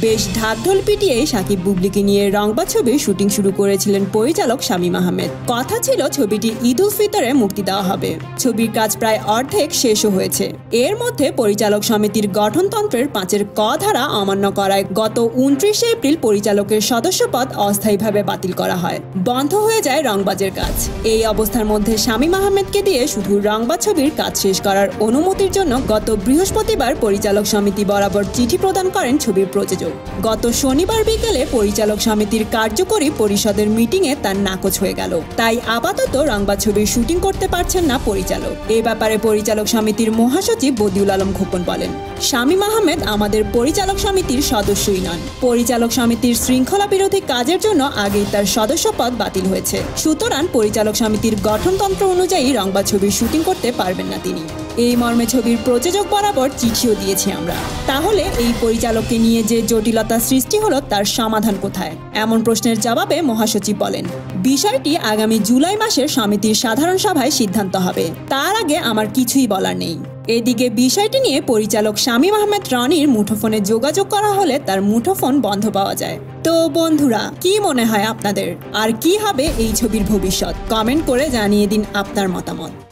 বেশ ঢাকঢোল পিটিয়ে সাকিব বুবলিকে নিয়ে রংবা ছবির শুটিং শুরু করেছিলেন পরিচালক শামীম আহমেদ। কথা ছিল ছবিটি ঈদ উল ফিতরে মুক্তি দেওয়া হবে। ছবির কাজ প্রায় অর্ধেক শেষও হয়েছে। এর মধ্যে পরিচালক সমিতির গঠনতন্ত্রের পাঁচের ক ধারা অমান্য করায় গত উনত্রিশে এপ্রিল পরিচালকের সদস্যপদ অস্থায়ীভাবে বাতিল করা হয়। বন্ধ হয়ে যায় রংবাজের কাজ। এই অবস্থার মধ্যে শামীম আহমেদকে দিয়ে শুধু রংবাজ ছবির কাজ শেষ করার অনুমতির জন্য গত বৃহস্পতিবার পরিচালক সমিতি বরাবর চিঠি প্রদান করেন ছবির প্রযোজক। গত শনিবার বিকেলে পরিচালক সমিতির কার্যকরী পরিষদের মিটিংয়ে তার নাকচ হয়ে গেল। তাই আপাতত রংবাজ ছবির শুটিং করতে পারছেন না পরিচালক। এ ব্যাপারে পরিচালক সমিতির মহাসচিব বদিউল আলম খোকন বলেন, শামীম আহমেদ আমাদের পরিচালক সমিতির সদস্যই নন। পরিচালক সমিতির শৃঙ্খলা বিরোধী কাজের জন্য আগেই তার সদস্য পদ বাতিল হয়েছে। সুতরাং পরিচালক সমিতির গঠনতন্ত্র অনুযায়ী রংবা ছবির শুটিং করতে পারবেন না তিনি। এই মর্মে ছবির প্রযোজক বরাবর চিঠিও দিয়েছি আমরা। তাহলে এই পরিচালককে নিয়ে যে জটিলতা সৃষ্টি হলো তার সমাধান কোথায়? এমন প্রশ্নের জবাবে মহাসচিব বলেন, বিষয়টি আগামী জুলাই মাসের সমিতির সাধারণ সভায় সিদ্ধান্ত হবে। তার আগে আমার কিছুই বলার নেই। এদিকে বিষয়টি নিয়ে পরিচালক শামীম আহমেদ রনির মুঠোফোনে যোগাযোগ করা হলে তার মুঠোফোন বন্ধ পাওয়া যায়। তো বন্ধুরা, কি মনে হয় আপনাদের? আর কি হবে এই ছবির ভবিষ্যৎ? কমেন্ট করে জানিয়ে দিন আপনার মতামত।